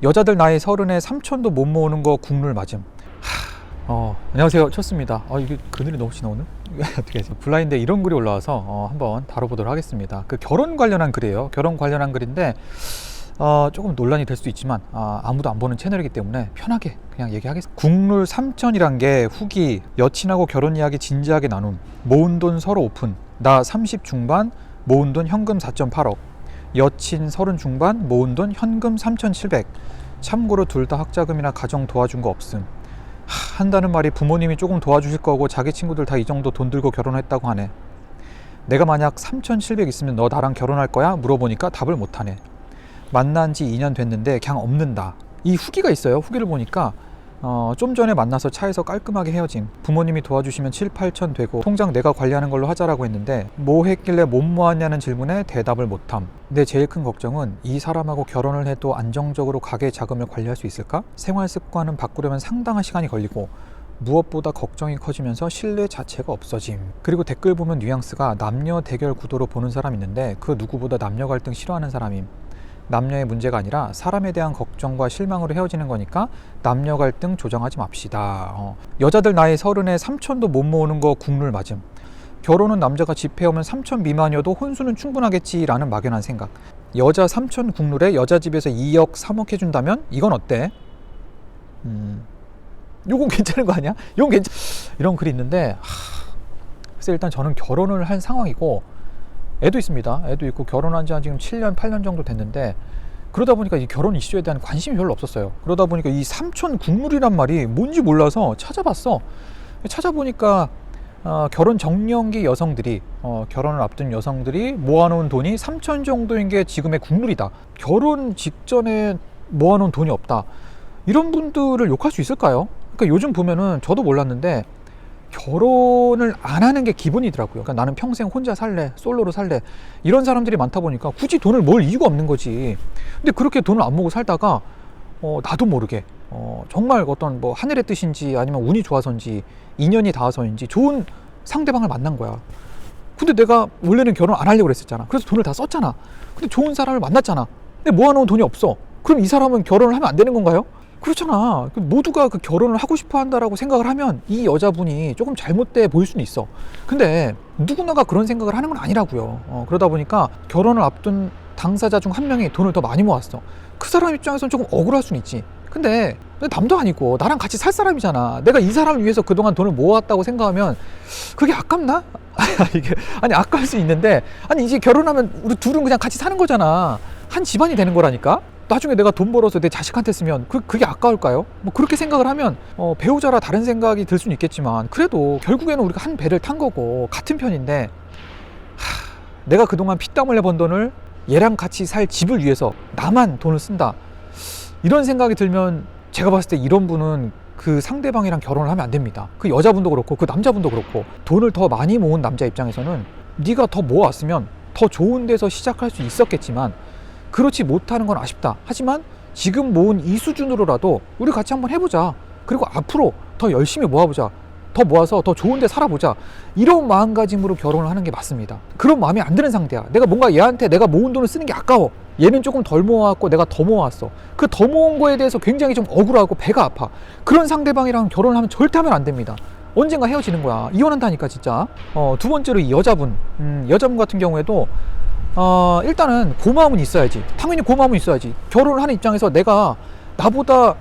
여자들 나이 서른에 삼천도 못 모으는 거 국룰 맞음. 하, 어, 안녕하세요. 쳤습니다. 아, 이게 그늘이 너무 지나 오늘? 어떻게 해서 블라인드에 이런 글이 올라와서 어, 한번 다뤄보도록 하겠습니다. 그 결혼 관련한 글이에요. 결혼 관련한 글인데 어, 조금 논란이 될 수도 있지만 아, 아무도 안 보는 채널이기 때문에 편하게 그냥 얘기하겠습니다. 국룰 삼천이란 게 후기 여친하고 결혼 이야기 진지하게 나눔 모은 돈 서로 오픈 나 30 중반 모은 돈 현금 4.8억 여친 30 중반 모은 돈 현금 3,700 참고로 둘 다 학자금이나 가정 도와준 거 없음 하, 한다는 말이 부모님이 조금 도와주실 거고 자기 친구들 다 이 정도 돈 들고 결혼했다고 하네 내가 만약 3,700 있으면 너 나랑 결혼할 거야? 물어보니까 답을 못 하네 만난 지 2년 됐는데 그냥 없는다. 이 후기가 있어요. 후기를 보니까 어, 좀 전에 만나서 차에서 깔끔하게 헤어짐. 부모님이 도와주시면 7, 8천 되고 통장 내가 관리하는 걸로 하자라고 했는데 뭐 했길래 못 모았냐는 질문에 대답을 못함. 근데 제일 큰 걱정은 이 사람하고 결혼을 해도 안정적으로 가계 자금을 관리할 수 있을까? 생활 습관은 바꾸려면 상당한 시간이 걸리고 무엇보다 걱정이 커지면서 신뢰 자체가 없어짐. 그리고 댓글 보면 뉘앙스가 남녀 대결 구도로 보는 사람 있는데 그 누구보다 남녀 갈등 싫어하는 사람임. 남녀의 문제가 아니라 사람에 대한 걱정과 실망으로 헤어지는 거니까 남녀 갈등 조정하지 맙시다. 어. 여자들 나이 서른에 삼천도 못 모으는 거 국룰 맞음. 결혼은 남자가 집해오면 삼천 미만이어도 혼수는 충분하겠지라는 막연한 생각. 여자 삼천 국룰에 여자 집에서 2억 3억 해준다면 이건 어때? 음, 요건 괜찮은 거 아니야? 요건 괜찮. 이런 글이 있는데 하, 그래서 일단 저는 결혼을 한 상황이고 애도 있습니다. 애도 있고 결혼한 지 한 지금 7년, 8년 정도 됐는데 그러다 보니까 이 결혼 이슈에 대한 관심이 별로 없었어요. 그러다 보니까 이 삼촌 국물이란 말이 뭔지 몰라서 찾아봤어. 찾아보니까 어, 결혼 정년기 여성들이 어, 결혼을 앞둔 여성들이 모아놓은 돈이 3천 정도인 게 지금의 국룰이다. 결혼 직전에 모아놓은 돈이 없다. 이런 분들을 욕할 수 있을까요? 그러니까 요즘 보면은 저도 몰랐는데 결혼을 안 하는 게 기본이더라고요. 그러니까 나는 평생 혼자 살래, 솔로로 살래. 이런 사람들이 많다 보니까 굳이 돈을 모을 이유가 없는 거지. 근데 그렇게 돈을 안 모으고 살다가 어, 나도 모르게 어, 정말 어떤 뭐 하늘의 뜻인지 아니면 운이 좋아서인지 인연이 닿아서인지 좋은 상대방을 만난 거야. 근데 내가 원래는 결혼 안 하려고 그랬었잖아. 그래서 돈을 다 썼잖아. 근데 좋은 사람을 만났잖아. 근데 모아놓은 돈이 없어. 그럼 이 사람은 결혼을 하면 안 되는 건가요? 그렇잖아. 그 모두가 그 결혼을 하고 싶어 한다라고 생각을 하면 이 여자분이 조금 잘못돼 보일 수는 있어. 근데 누구나가 그런 생각을 하는 건 아니라고요. 어, 그러다 보니까 결혼을 앞둔 당사자 중 한 명이 돈을 더 많이 모았어. 그 사람 입장에서는 조금 억울할 수는 있지. 근데 남도 아니고 나랑 같이 살 사람이잖아. 내가 이 사람을 위해서 그동안 돈을 모았다고 생각하면 그게 아깝나? 이게 아니 아까울 수 있는데 아니 이제 결혼하면 우리 둘은 그냥 같이 사는 거잖아. 한 집안이 되는 거라니까. 나중에 내가 돈 벌어서 내 자식한테 쓰면 그, 그게 아까울까요? 뭐 그렇게 생각을 하면 어, 배우자라 다른 생각이 들 수는 있겠지만 그래도 결국에는 우리가 한 배를 탄 거고 같은 편인데 하, 내가 그동안 피땀 흘려 번 돈을 얘랑 같이 살 집을 위해서 나만 돈을 쓴다 이런 생각이 들면 제가 봤을 때 이런 분은 그 상대방이랑 결혼을 하면 안 됩니다 그 여자분도 그렇고 그 남자분도 그렇고 돈을 더 많이 모은 남자 입장에서는 네가 더 모았으면 더 좋은 데서 시작할 수 있었겠지만 그렇지 못하는 건 아쉽다. 하지만 지금 모은 이 수준으로라도 우리 같이 한번 해보자. 그리고 앞으로 더 열심히 모아보자. 더 모아서 더 좋은 데 살아보자. 이런 마음가짐으로 결혼을 하는 게 맞습니다. 그런 마음이 안 드는 상대야. 내가 뭔가 얘한테 내가 모은 돈을 쓰는 게 아까워. 얘는 조금 덜 모아왔고 내가 더 모아왔어. 그 더 모은 거에 대해서 굉장히 좀 억울하고 배가 아파. 그런 상대방이랑 결혼을 하면 절대 하면 안 됩니다. 언젠가 헤어지는 거야. 이혼한다니까 진짜. 어, 두 번째로 이 여자분. 음, 여자분 같은 경우에도 어, 일단은 고마움은 있어야지. 당연히 고마움은 있어야지. 결혼을 하는 입장에서 내가 나보다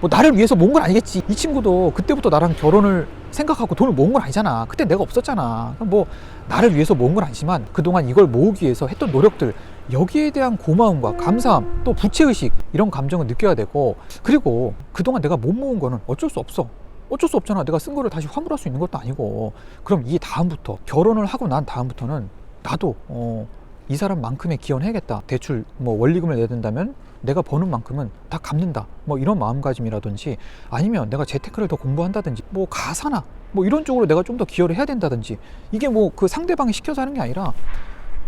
뭐 나를 위해서 모은 건 아니겠지. 이 친구도 그때부터 나랑 결혼을 생각하고 돈을 모은 건 아니잖아. 그때 내가 없었잖아. 뭐 나를 위해서 모은 건 아니지만 그동안 이걸 모으기 위해서 했던 노력들 여기에 대한 고마움과 감사함 또 부채의식 이런 감정을 느껴야 되고 그리고 그동안 내가 못 모은 거는 어쩔 수 없어. 어쩔 수 없잖아. 내가 쓴 거를 다시 환불할 수 있는 것도 아니고. 그럼 이 다음부터 결혼을 하고 난 다음부터는 나도 어, 이 사람만큼의 기여는 해야겠다. 대출 뭐 원리금을 내야 된다면 내가 버는 만큼은 다 갚는다. 뭐 이런 마음가짐이라든지 아니면 내가 재테크를 더 공부한다든지 뭐 가사나 뭐 이런 쪽으로 내가 좀 더 기여를 해야 된다든지 이게 뭐 그 상대방이 시켜서 하는 게 아니라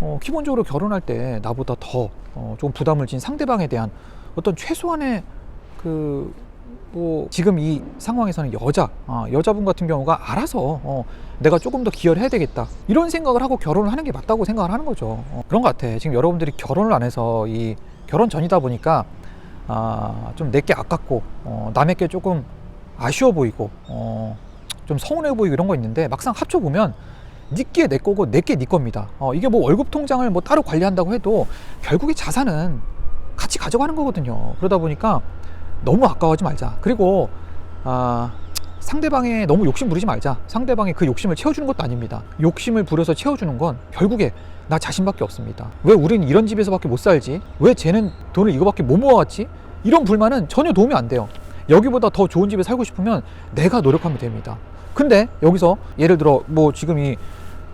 어, 기본적으로 결혼할 때 나보다 더 어, 조금 부담을 진 상대방에 대한 어떤 최소한의 그 뭐 지금 이 상황에서는 여자 아, 여자분 같은 경우가 알아서 어, 내가 조금 더 기여를 해야 되겠다 이런 생각을 하고 결혼을 하는 게 맞다고 생각을 하는 거죠 어, 그런 것 같아 지금 여러분들이 결혼을 안 해서 이 결혼 전이다 보니까 아, 좀 내게 아깝고 어, 남에게 조금 아쉬워 보이고 어, 좀 서운해 보이고 이런 거 있는데 막상 합쳐 보면 니께 내 거고 내게 네 겁니다. 어, 이게 뭐 월급 통장을 뭐 따로 관리한다고 해도 결국에 자산은 같이 가져가는 거거든요. 그러다 보니까 너무 아까워하지 말자. 그리고 아, 상대방에 너무 욕심 부리지 말자. 상대방이 그 욕심을 채워주는 것도 아닙니다. 욕심을 부려서 채워주는 건 결국에 나 자신밖에 없습니다. 왜 우리는 이런 집에서밖에 못 살지? 왜 쟤는 돈을 이거밖에 못 모아왔지? 이런 불만은 전혀 도움이 안 돼요. 여기보다 더 좋은 집에 살고 싶으면 내가 노력하면 됩니다. 근데 여기서 예를 들어 뭐 지금 이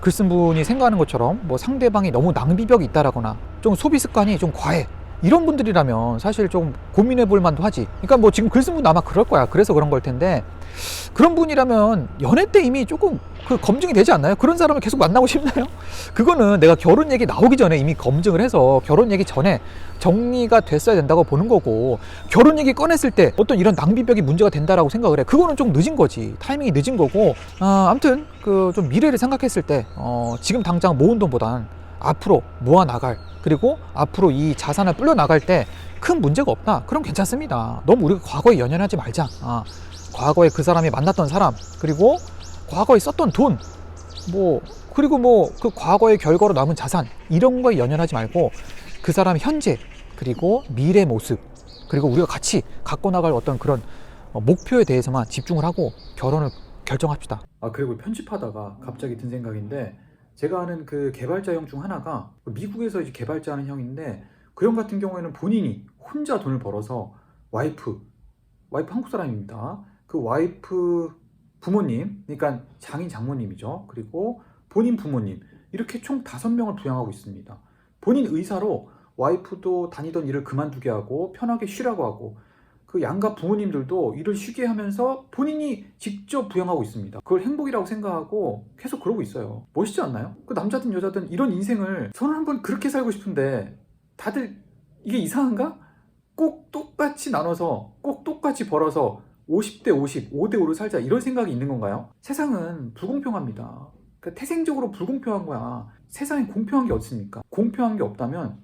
글쓴 분이 생각하는 것처럼 뭐 상대방이 너무 낭비벽이 있다라거나 좀 소비 습관이 좀 과해. 이런 분들이라면 사실 좀 고민해 볼 만도 하지. 그러니까 뭐 지금 글 쓴 분도 아마 그럴 거야. 그래서 그런 걸 텐데 그런 분이라면 연애 때 이미 조금 그 검증이 되지 않나요? 그런 사람을 계속 만나고 싶나요? 그거는 내가 결혼 얘기 나오기 전에 이미 검증을 해서 결혼 얘기 전에 정리가 됐어야 된다고 보는 거고 결혼 얘기 꺼냈을 때 어떤 이런 낭비벽이 문제가 된다라고 생각을 해. 그거는 좀 늦은 거지. 타이밍이 늦은 거고. 아, 아무튼 그 좀 미래를 생각했을 때 어, 지금 당장 모은 돈보단 앞으로 모아 나갈 그리고 앞으로 이 자산을 불려 나갈 때 큰 문제가 없다. 그럼 괜찮습니다. 너무 우리가 과거에 연연하지 말자. 아, 과거에 그 사람이 만났던 사람 그리고 과거에 썼던 돈 뭐 그리고 뭐 그 과거의 결과로 남은 자산 이런 거에 연연하지 말고 그 사람 현재 그리고 미래 모습 그리고 우리가 같이 갖고 나갈 어떤 그런 어, 목표에 대해서만 집중을 하고 결혼을 결정합시다. 아 그리고 편집하다가 갑자기 든 생각인데 제가 아는 그 개발자 형 중 하나가 미국에서 이제 개발자하는 형인데 그 형 같은 경우에는 본인이 혼자 돈을 벌어서 와이프 와이프 한국 사람입니다. 그 와이프 부모님, 그러니까 장인 장모님이죠. 그리고 본인 부모님 이렇게 총 다섯 명을 부양하고 있습니다. 본인 의사로 와이프도 다니던 일을 그만두게 하고 편하게 쉬라고 하고 그 양가 부모님들도 일을 쉬게 하면서 본인이 직접 부양하고 있습니다. 그걸 행복이라고 생각하고 계속 그러고 있어요. 멋있지 않나요? 그 남자든 여자든 이런 인생을 저는 한번 그렇게 살고 싶은데 다들 이게 이상한가? 꼭 똑같이 나눠서 꼭 똑같이 벌어서 50대 50, 5대 5로 살자 이런 생각이 있는 건가요? 세상은 불공평합니다. 그러니까 태생적으로 불공평한 거야. 세상에 공평한 게 없습니까? 공평한 게 없다면